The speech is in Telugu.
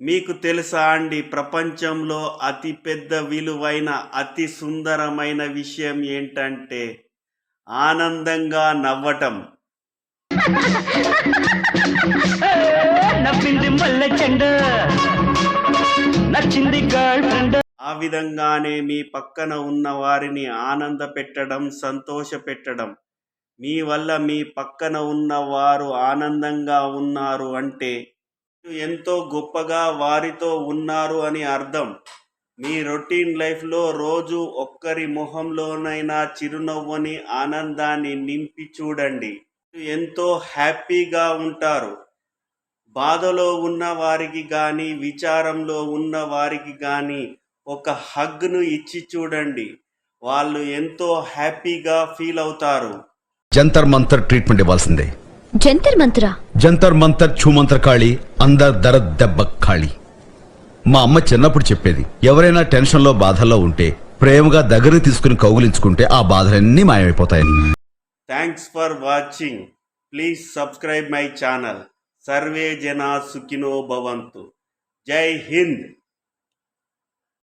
మీకు తెలుసా అండి ప్రపంచంలో అతి పెద్ద విలువైన అతి సుందరమైన విషయం ఏంటంటే ఆనందంగా నవ్వటం. ఆ విధంగానే మీ పక్కన ఉన్న వారిని ఆనంద పెట్టడం సంతోష పెట్టడం. మీ వల్ల మీ పక్కన ఉన్న వారు ఆనందంగా ఉన్నారు అంటే ఎంతో గొప్పగా వారితో ఉన్నారు అని అర్థం. మీ రొటీన్ లైఫ్లో రోజు ఒక్కరి మొహంలోనైనా చిరునవ్వుని ఆనందాన్ని నింపి చూడండి. ఎంతో హ్యాపీగా ఉంటారు. బాధలో ఉన్న వారికి కానీ విచారంలో ఉన్న వారికి కానీ ఒక హగ్ను ఇచ్చి చూడండి. వాళ్ళు ఎంతో హ్యాపీగా ఫీల్ అవుతారు. జంతర్ మంతర్ ట్రీట్మెంట్ ఇవ్వాల్సిందే. జంతర్ మంత్రా? జంతర్ మంతర్ ఛూమంతర్ ఖాళీ అందర్ దర దెబ్బ ఖాళీ. మా అమ్మ చిన్నప్పుడు చెప్పేది ఎవరైనా టెన్షన్లో బాధల్లో ఉంటే ప్రేమగా దగ్గర తీసుకుని కౌగులించుకుంటే ఆ బాధలన్నీ మాయమైపోతాయని. Thanks for watching please subscribe my channel survey జనా సుఖినో భవంతు. జై హింద్.